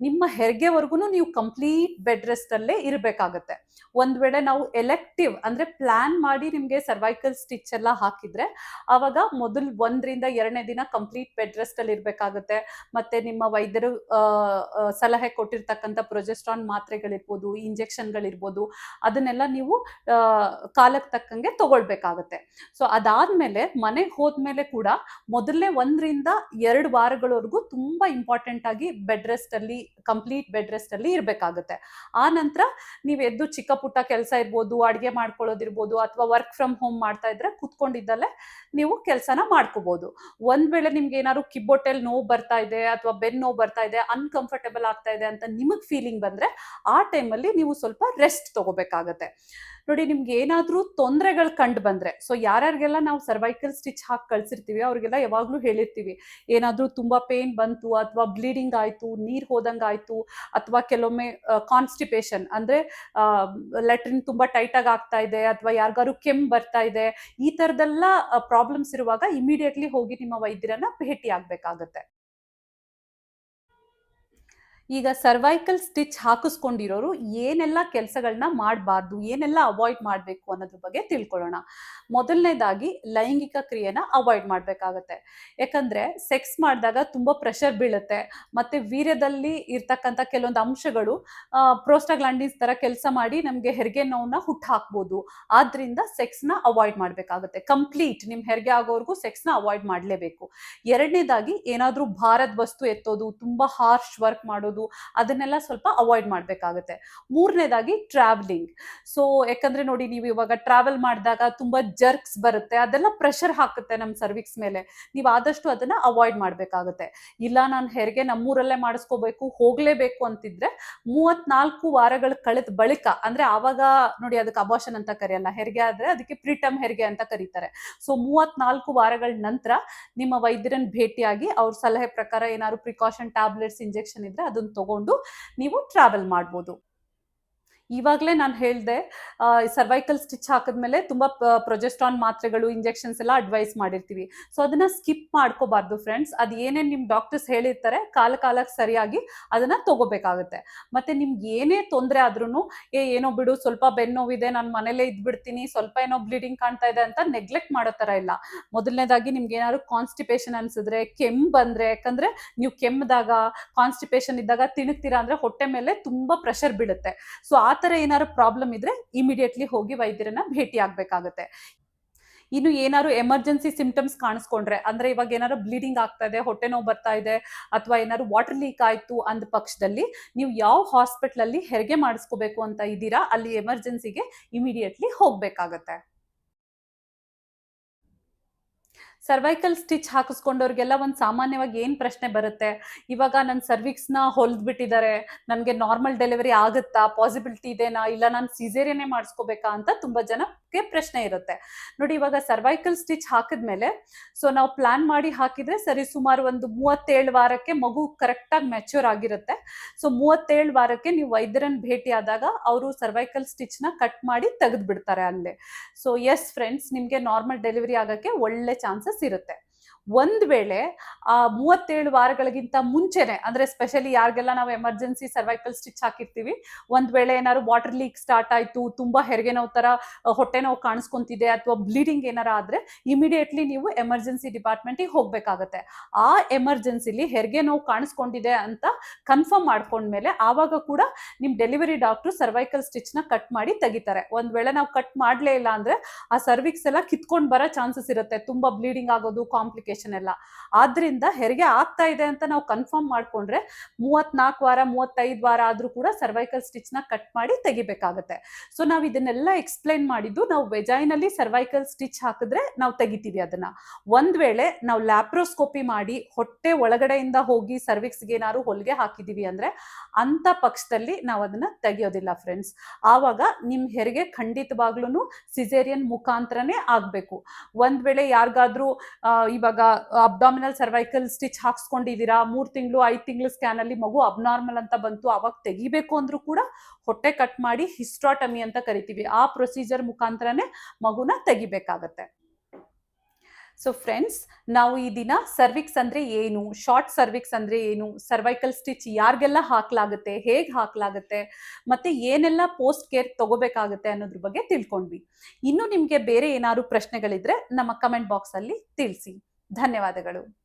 ನಿಮ್ಮ ಹೆರಿಗೆವರೆಗೂ ನೀವು ಕಂಪ್ಲೀಟ್ ಬೆಡ್ ರೆಸ್ಟ್ ಅಲ್ಲೇ ಇರಬೇಕಾಗತ್ತೆ. ಒಂದ್ ವೇಳೆ ನಾವು ಎಲೆಕ್ಟಿವ್ ಅಂದ್ರೆ ಪ್ಲಾನ್ ಮಾಡಿ ನಿಮ್ಗೆ ಸರ್ವೈಕಲ್ ಸ್ಟಿಚ್ ಎಲ್ಲ ಹಾಕಿದ್ರೆ ಅವಾಗ ಮೊದಲು ಒಂದರಿಂದ ಎರಡನೇ ದಿನ ಕಂಪ್ಲೀಟ್ ಬೆಡ್ ರೆಸ್ಟ್ ಅಲ್ಲಿ ಇರಬೇಕಾಗುತ್ತೆ. ಮತ್ತೆ ನಿಮ್ಮ ವೈದ್ಯರು ಸಲಹೆ ಕೊಟ್ಟಿರ್ತಕ್ಕಂಥ ಪ್ರೊಜೆಸ್ಟ್ರಾನ್ ಮಾತ್ರೆಗಳಿರ್ಬೋದು ಇಂಜೆಕ್ಷನ್ಗಳಿರ್ಬೋದು ಅದನ್ನೆಲ್ಲ ನೀವು ಕಾಲಕ್ಕೆ ತಕ್ಕಂಗೆ ತಗೊಳ್ಬೇಕಾಗತ್ತೆ. ಸೊ ಅದಾದ್ಮೇಲೆ ಮನೆಗೆ ಹೋದ್ಮೇಲೆ ಕೂಡ ಮೊದಲನೇ ಒಂದರಿಂದ ಎರಡು ವಾರಗಳವರೆಗೂ ತುಂಬಾ ಇಂಪಾರ್ಟೆಂಟ್ ಆಗಿ ಬೆಡ್ ರೆಸ್ಟ್ ಅಲ್ಲಿ ಕಂಪ್ಲೀಟ್ ಬೆಡ್ ರೆಸ್ಟ್ ಅಲ್ಲಿ ಇರಬೇಕಾಗುತ್ತೆ. ಆ ನಂತರ ನೀವು ಎದ್ದು ಚಿಕ್ಕ ಪುಟ್ಟ ಕೆಲಸ ಇರ್ಬೋದು, ಅಡುಗೆ ಮಾಡ್ಕೊಳ್ಳೋದಿರ್ಬೋದು, ಅಥವಾ ವರ್ಕ್ ಫ್ರಮ್ ಹೋಮ್ ಮಾಡ್ತಾ ಇದ್ರೆ ಕುತ್ಕೊಂಡಿದ್ದಲ್ಲೇ ನೀವು ಕೆಲಸನ ಮಾಡ್ಕೋಬಹುದು ಒಂದ್ ವೇಳೆ ನಿಮ್ಗೆ ಏನಾದ್ರು ಕಿಬ್ಬೊಟ್ಟೆಲ್ ನೋವು ಬರ್ತಾ ಇದೆ ಅಥವಾ ಬೆನ್ ನೋವು ಬರ್ತಾ ಇದೆ ಅನ್ಕಂಫರ್ಟೇಬಲ್ ಆಗ್ತಾ ಇದೆ ಅಂತ ನಿಮಗ್ ಫೀಲಿಂಗ್ ಬಂದ್ರೆ ಆ ಟೈಮಲ್ಲಿ ನೀವು ಸ್ವಲ್ಪ ರೆಸ್ಟ್ ತಗೋಬೇಕಾಗತ್ತೆ. ನೋಡಿ, ನಿಮ್ಗೆ ಏನಾದ್ರೂ ತೊಂದರೆಗಳು ಕಂಡು ಬಂದ್ರೆ ಸೊ ಯಾರ್ಯಾರಿಗೆಲ್ಲ ನಾವು ಸರ್ವೈಕಲ್ ಸ್ಟಿಚ್ ಹಾಕಿ ಕಳ್ಸಿರ್ತೀವಿ, ಅವ್ರಿಗೆಲ್ಲ ಯಾವಾಗ್ಲೂ ಹೇಳಿರ್ತೀವಿ, ಏನಾದ್ರೂ ತುಂಬಾ ಪೇನ್ ಬಂತು ಅಥವಾ ಬ್ಲೀಡಿಂಗ್ ಆಯ್ತು, ನೀರ್ ಹೋದಂಗೆ ಆಯ್ತು, ಅಥವಾ ಕೆಲವೊಮ್ಮೆ ಕಾನ್ಸ್ಟಿಪೇಷನ್ ಅಂದ್ರೆ ಲೆಟ್ರಿನ್ ತುಂಬಾ ಟೈಟ್ ಆಗಿ ಆಗ್ತಾ ಇದೆ, ಅಥವಾ ಯಾರಿಗಾರು ಕೆಮ್ ಬರ್ತಾ ಇದೆ, ಈ ತರದೆಲ್ಲ ಪ್ರಾಬ್ಲಮ್ಸ್ ಇರುವಾಗ ಇಮಿಡಿಯೇಟ್ಲಿ ಹೋಗಿ ನಿಮ್ಮ ವೈದ್ಯರನ್ನ ಭೇಟಿ ಆಗ್ಬೇಕಾಗತ್ತೆ. ಈಗ ಸರ್ವೈಕಲ್ ಸ್ಟಿಚ್ ಹಾಕಿಸ್ಕೊಂಡಿರೋರು ಏನೆಲ್ಲ ಕೆಲಸಗಳನ್ನ ಮಾಡಬಾರ್ದು, ಏನೆಲ್ಲ ಅವಾಯ್ಡ್ ಮಾಡಬೇಕು ಅನ್ನೋದ್ರ ಬಗ್ಗೆ ತಿಳ್ಕೊಳ್ಳೋಣ. ಮೊದಲನೇದಾಗಿ ಲೈಂಗಿಕ ಕ್ರಿಯೆನ ಅವಾಯ್ಡ್ ಮಾಡಬೇಕಾಗತ್ತೆ. ಯಾಕಂದ್ರೆ ಸೆಕ್ಸ್ ಮಾಡಿದಾಗ ತುಂಬ ಪ್ರೆಷರ್ ಬೀಳುತ್ತೆ. ಮತ್ತೆ ವೀರ್ಯದಲ್ಲಿ ಇರ್ತಕ್ಕಂಥ ಕೆಲವೊಂದು ಅಂಶಗಳು ಪ್ರೋಸ್ಟಾಗ್ಲಾಂಡಿನ್ಸ್ ಥರ ಕೆಲಸ ಮಾಡಿ ನಮಗೆ ಹೆರಿಗೆ ನೋವನ್ನ ಹುಟ್ಟು ಹಾಕ್ಬೋದು. ಆದ್ದರಿಂದ ಸೆಕ್ಸ್ನ ಅವಾಯ್ಡ್ ಮಾಡಬೇಕಾಗುತ್ತೆ. ಕಂಪ್ಲೀಟ್ ನಿಮ್ಮ ಹೆರಿಗೆ ಆಗೋವರೆಗೂ ಸೆಕ್ಸ್ನ ಅವಾಯ್ಡ್ ಮಾಡಲೇಬೇಕು. ಎರಡನೇದಾಗಿ ಏನಾದ್ರೂ ಭಾರದ ವಸ್ತು ಎತ್ತೋದು, ತುಂಬ ಹಾರ್ಶ್ ವರ್ಕ್ ಮಾಡೋದು ಅದನ್ನೆಲ್ಲ ಸ್ವಲ್ಪ ಅವಾಯ್ಡ್ ಮಾಡಬೇಕಾಗುತ್ತೆ. ಮೂರನೇದಾಗಿ ಟ್ರಾವೆಲಿಂಗ್ ಸೊ ಯಾಕಂದ್ರೆ ನೋಡಿ ನೀವು ಇವಾಗ ಟ್ರಾವೆಲ್ ಮಾಡಿದಾಗ ತುಂಬಾ ಜರ್ಕ್ಸ್ ಬರುತ್ತೆ. ಅದೆಲ್ಲ ಪ್ರೆಷರ್ ಹಾಕುತ್ತೆ ನಮ್ಮ ಸರ್ವಿಕ್ಸ್ ಮೇಲೆ. ನೀವು ಆದಷ್ಟು ಅದನ್ನ ಅವಾಯ್ಡ್ ಮಾಡಬೇಕಾಗುತ್ತೆ. ಇಲ್ಲ ನಾನು ಹೆರಿಗೆ ನಮ್ಮೂರಲ್ಲೇ ಮಾಡಿಸ್ಕೋಬೇಕು, ಹೋಗ್ಲೇಬೇಕು ಅಂತಿದ್ರೆ ಮೂವತ್ನಾಲ್ಕು ವಾರಗಳು ಕಳೆದ ಬಳಿಕ, ಅಂದ್ರೆ ಆವಾಗ ನೋಡಿ ಅದಕ್ಕೆ ಅಬಾಷನ್ ಅಂತ ಕರೆಯಲ್ಲ, ಹೆರಿಗೆ ಆದ್ರೆ ಅದಕ್ಕೆ ಪ್ರೀಟಮ್ ಹೆರಿಗೆ ಅಂತ ಕರೀತಾರೆ. ಸೊ ಮೂವತ್ನಾಲ್ಕು ವಾರಗಳ ನಂತರ ನಿಮ್ಮ ವೈದ್ಯರನ್ನ ಭೇಟಿಯಾಗಿ ಅವ್ರ ಸಲಹೆ ಪ್ರಕಾರ ಏನಾದ್ರು ಪ್ರಿಕಾಷನ್ ಟ್ಯಾಬ್ಲೆಟ್ಸ್ ಇಂಜೆಕ್ಷನ್ ಇದ್ರೆ ಅದನ್ನ ತಗೊಂಡು ನೀವು ಟ್ರಾವೆಲ್ ಮಾಡ್ಬೋದು. ಇವಾಗಲೇ ನಾನು ಹೇಳಿದೆ ಸರ್ವೈಕಲ್ ಸ್ಟಿಚ್ ಹಾಕಿದ್ಮೇಲೆ ತುಂಬ ಪ್ರೊಜೆಸ್ಟ್ರಾನ್ ಮಾತ್ರೆಗಳು ಇಂಜೆಕ್ಷನ್ಸ್ ಎಲ್ಲ ಅಡ್ವೈಸ್ ಮಾಡಿರ್ತೀವಿ. ಸೊ ಅದನ್ನ ಸ್ಕಿಪ್ ಮಾಡ್ಕೋಬಾರ್ದು ಫ್ರೆಂಡ್ಸ್ ಅದು ಏನೇನು ನಿಮ್ಮ ಡಾಕ್ಟರ್ಸ್ ಹೇಳಿರ್ತಾರೆ, ಕಾಲ ಕಾಲಕ್ಕೆ ಸರಿಯಾಗಿ ಅದನ್ನ ತಗೋಬೇಕಾಗುತ್ತೆ. ಮತ್ತೆ ನಿಮ್ಗೆ ಏನೇ ತೊಂದರೆ ಆದ್ರೂ ಏ, ಏನೋ ಬಿಡು, ಸ್ವಲ್ಪ ಬೆನ್ನೋವಿದೆ ನಾನು ಮನೇಲೇ ಇದ್ಬಿಡ್ತೀನಿ, ಸ್ವಲ್ಪ ಏನೋ ಬ್ಲೀಡಿಂಗ್ ಕಾಣ್ತಾ ಇದೆ ಅಂತ ನೆಗ್ಲೆಕ್ಟ್ ಮಾಡೋ ಥರ ಇಲ್ಲ. ಮೊದಲನೇದಾಗಿ ನಿಮ್ಗೆ ಏನಾದ್ರು ಕಾನ್ಸ್ಟಿಪೇಷನ್ ಅನ್ಸಿದ್ರೆ, ಕೆಮ್ಮು ಬಂದ್ರೆ, ಯಾಕಂದ್ರೆ ನೀವು ಕೆಮ್ಮದಾಗ ಕಾನ್ಸ್ಟಿಪೇಷನ್ ಇದ್ದಾಗ ತಿಣುಕ್ತೀರಾ ಅಂದ್ರೆ ಹೊಟ್ಟೆ ಮೇಲೆ ತುಂಬ ಪ್ರೆಷರ್ ಬೀಳುತ್ತೆ. ಸೊ ಆ ಥರ ಏನಾದ್ರು ಪ್ರಾಬ್ಲಮ್ ಇದ್ರೆ ಇಮಿಡಿಯೇಟ್ಲಿ ಹೋಗಿ ವೈದ್ಯರನ್ನ ಭೇಟಿ ಆಗ್ಬೇಕಾಗತ್ತೆ. ಇನ್ನು ಏನಾದ್ರು ಎಮರ್ಜೆನ್ಸಿ ಸಿಂಪ್ಟಮ್ಸ್ ಕಾಣಿಸ್ಕೊಂಡ್ರೆ, ಅಂದ್ರೆ ಇವಾಗ ಏನಾದ್ರು ಬ್ಲೀಡಿಂಗ್ ಆಗ್ತಾ ಇದೆ, ಹೊಟ್ಟೆ ನೋವು ಬರ್ತಾ ಇದೆ, ಅಥವಾ ಏನಾದ್ರು ವಾಟರ್ ಲೀಕ್ ಆಯ್ತು ಅಂದ ಪಕ್ಷದಲ್ಲಿ ನೀವು ಯಾವ ಹಾಸ್ಪಿಟ್ಲಲ್ಲಿ ಹೆರಿಗೆ ಮಾಡಿಸ್ಕೋಬೇಕು ಅಂತ ಇದ್ದೀರಾ, ಅಲ್ಲಿ ಎಮರ್ಜೆನ್ಸಿಗೆ ಇಮಿಡಿಯೇಟ್ಲಿ ಹೋಗ್ಬೇಕಾಗತ್ತೆ. ಸರ್ವೈಕಲ್ ಸ್ಟಿಚ್ ಹಾಕಿಸ್ಕೊಂಡವ್ರಿಗೆಲ್ಲ ಒಂದು ಸಾಮಾನ್ಯವಾಗಿ ಏನು ಪ್ರಶ್ನೆ ಬರುತ್ತೆ? ಇವಾಗ ನನ್ನ ಸರ್ವಿಕ್ಸ್ನ ಹೊಲ್ದ್ಬಿಟ್ಟಿದ್ದಾರೆ ನನಗೆ ನಾರ್ಮಲ್ ಡೆಲಿವರಿ ಆಗುತ್ತಾ? ಪಾಸಿಬಿಲಿಟಿ ಇದೆನಾ? ಇಲ್ಲ ನಾನು ಸಿಸೇರಿಯನ್ನೇ ಮಾಡಿಸ್ಕೋಬೇಕಾ ಅಂತ ತುಂಬ ಜನಕ್ಕೆ ಪ್ರಶ್ನೆ ಇರುತ್ತೆ. ನೋಡಿ, ಇವಾಗ ಸರ್ವೈಕಲ್ ಸ್ಟಿಚ್ ಹಾಕಿದ್ಮೇಲೆ ಸೊ ನಾವು ಪ್ಲಾನ್ ಮಾಡಿ ಹಾಕಿದ್ರೆ ಸರಿ, ಸುಮಾರು ಒಂದು ಮೂವತ್ತೇಳು ವಾರಕ್ಕೆ ಮಗು ಕರೆಕ್ಟಾಗಿ ಮೆಚ್ಯೂರ್ ಆಗಿರುತ್ತೆ. ಸೊ ಮೂವತ್ತೇಳು ವಾರಕ್ಕೆ ನೀವು ವೈದ್ಯರನ್ನ ಭೇಟಿ ಆದಾಗ ಅವರು ಸರ್ವೈಕಲ್ ಸ್ಟಿಚ್ನ ಕಟ್ ಮಾಡಿ ತೆಗೆದು ಬಿಡ್ತಾರೆ ಅಲ್ಲೇ. ಸೊ ಎಸ್ ಫ್ರೆಂಡ್ಸ್ ನಿಮಗೆ ನಾರ್ಮಲ್ ಡೆಲಿವರಿ ಆಗೋಕ್ಕೆ ಒಳ್ಳೆ ಚಾನ್ಸಸ್ ಇರುತ್ತೆ ಒಂದ್ ವೇಳೆ ಆ ಮೂವತ್ತೇಳು ವಾರಗಳಿಗಿಂತ ಮುಂಚೆನೆ, ಅಂದ್ರೆ ಸ್ಪೆಷಲಿ ಯಾರಿಗೆಲ್ಲ ನಾವು ಎಮರ್ಜೆನ್ಸಿ ಸರ್ವೈಕಲ್ ಸ್ಟಿಚ್ ಹಾಕಿರ್ತೀವಿ, ಒಂದ್ ವೇಳೆ ಏನಾದ್ರು ವಾಟರ್ ಲೀಕ್ ಸ್ಟಾರ್ಟ್ ಆಯ್ತು, ತುಂಬಾ ಹೆರಿಗೆ ನೋವು ತರ ಹೊಟ್ಟೆ ನೋವು ಕಾಣಿಸ್ಕೊಂತಿದೆ ಅಥವಾ ಬ್ಲೀಡಿಂಗ್ ಏನಾರ ಆದ್ರೆ ಇಮಿಡಿಯೇಟ್ಲಿ ನೀವು ಎಮರ್ಜೆನ್ಸಿ ಡಿಪಾರ್ಟ್ಮೆಂಟಿಗೆ ಹೋಗ್ಬೇಕಾಗತ್ತೆ. ಆ ಎಮರ್ಜೆನ್ಸಿಲಿ ಹೆರಿಗೆ ನೋವು ಕಾಣಿಸ್ಕೊಂಡಿದೆ ಅಂತ ಕನ್ಫರ್ಮ್ ಮಾಡ್ಕೊಂಡ್ಮೇಲೆ ಆವಾಗ ಕೂಡ ನಿಮ್ ಡೆಲಿವರಿ ಡಾಕ್ಟರ್ ಸರ್ವೈಕಲ್ ಸ್ಟಿಚ್ನ ಕಟ್ ಮಾಡಿ ತೆಗಿತಾರೆ. ಒಂದ್ ವೇಳೆ ನಾವು ಕಟ್ ಮಾಡ್ಲೇ ಇಲ್ಲ ಅಂದ್ರೆ ಆ ಸರ್ವಿಕ್ಸ್ ಎಲ್ಲ ಕಿತ್ಕೊಂಡ್ ಬರೋ ಚಾನ್ಸಸ್ ಇರುತ್ತೆ. ತುಂಬಾ ಬ್ಲೀಡಿಂಗ್ ಆಗೋದು ಕಾಂಪ್ಲಿಕೇಶನ್ ಎಲ್ಲ. ಆದ್ರಿಂದ ಹೆರಿಗೆ ಆಗ್ತಾ ಇದೆ ಅಂತ ನಾವು ಕನ್ಫರ್ಮ್ ಮಾಡ್ಕೊಂಡ್ರೆ ಮೂವತ್ನಾಲ್ಕು ವಾರ, ಮೂವತ್ತೈದು ವಾರ ಆದ್ರೂ ಕೂಡ ಸರ್ವೈಕಲ್ ಸ್ಟಿಚ್ನ ಕಟ್ ಮಾಡಿ ತೆಗಿಬೇಕಾಗತ್ತೆ. ಸೊ ನಾವು ಇದನ್ನೆಲ್ಲ ಎಕ್ಸ್ಪ್ಲೈನ್ ಮಾಡಿದ್ದು ನಾವು ವೆಜೈನಲ್ಲಿ ಸರ್ವೈಕಲ್ ಸ್ಟಿಚ್ ಹಾಕಿದ್ರೆ ನಾವು ತೆಗಿತೀವಿ ಅದನ್ನ. ಒಂದ್ ವೇಳೆ ನಾವು ಲ್ಯಾಪ್ರೋಸ್ಕೋಪಿ ಮಾಡಿ ಹೊಟ್ಟೆ ಒಳಗಡೆಯಿಂದ ಹೋಗಿ ಸರ್ವಿಕ್ಸ್ಗೆ ಏನಾದ್ರು ಹೊಲಿಗೆ ಹಾಕಿದೀವಿ ಅಂದ್ರೆ ಅಂತ ಪಕ್ಷದಲ್ಲಿ ನಾವು ಅದನ್ನ ತೆಗಿಯೋದಿಲ್ಲ ಫ್ರೆಂಡ್ಸ್ ಆವಾಗ ನಿಮ್ ಹೆರಿಗೆ ಖಂಡಿತವಾಗ್ಲೂ ಸಿಸೇರಿಯನ್ ಮುಖಾಂತರನೇ ಆಗ್ಬೇಕು. ಒಂದ್ ವೇಳೆ ಯಾರಿಗಾದ್ರೂ ಇವಾಗ ಅಬ್ಡಾಮಿನಲ್ ಸರ್ವೈಕಲ್ ಸ್ಟಿಚ್ ಹಾಕ್ಸ್ಕೊಂಡಿದ್ದೀರಾ? ಮೂರು ತಿಂಗಳು, ಐದು ತಿಂಗಳು ಸ್ಕ್ಯಾನ್ ಅಲ್ಲಿ ಮಗು ಅಬ್ನಾರ್ಮಲ್ ಅಂತ ಬಂತು, ಅವಾಗ ತೆಗಿಬೇಕು ಅಂದ್ರೂ ಕೂಡ ಹೊಟ್ಟೆ ಕಟ್ ಮಾಡಿ ಹಿಸ್ಟ್ರಾಟಮಿ ಅಂತ ಕರಿತೀವಿ. ಆ ಪ್ರೊಸೀಜರ್ ಮುಖಾಂತರನೇ ಮಗುನ ತೆಗಿಬೇಕಾಗತ್ತೆ. ಸೊ ಫ್ರೆಂಡ್ಸ್ ನಾವು ಈ ದಿನ ಸರ್ವಿಕ್ಸ್ ಅಂದ್ರೆ ಏನು? ಶಾರ್ಟ್ ಸರ್ವಿಕ್ಸ್ ಅಂದ್ರೆ ಏನು? ಸರ್ವೈಕಲ್ ಸ್ಟಿಚ್ ಯಾರಿಗೆಲ್ಲ ಹಾಕ್ಲಾಗುತ್ತೆ? ಹೇಗೆ ಹಾಕ್ಲಾಗುತ್ತೆ? ಮತ್ತೆ ಏನೆಲ್ಲ ಪೋಸ್ಟ್ ಕೇರ್ ತಗೋಬೇಕಾಗುತ್ತೆ ಅನ್ನೋದ್ರ ಬಗ್ಗೆ ತಿಳ್ಕೊಂಡ್ವಿ. ಇನ್ನು ನಿಮಗೆ ಬೇರೆ ಏನಾದ್ರು ಪ್ರಶ್ನೆಗಳಿದ್ರೆ ನಮ್ಮ ಕಮೆಂಟ್ ಬಾಕ್ಸ್ ಅಲ್ಲಿ ತಿಳಿಸಿ. ಧನ್ಯವಾದಗಳು.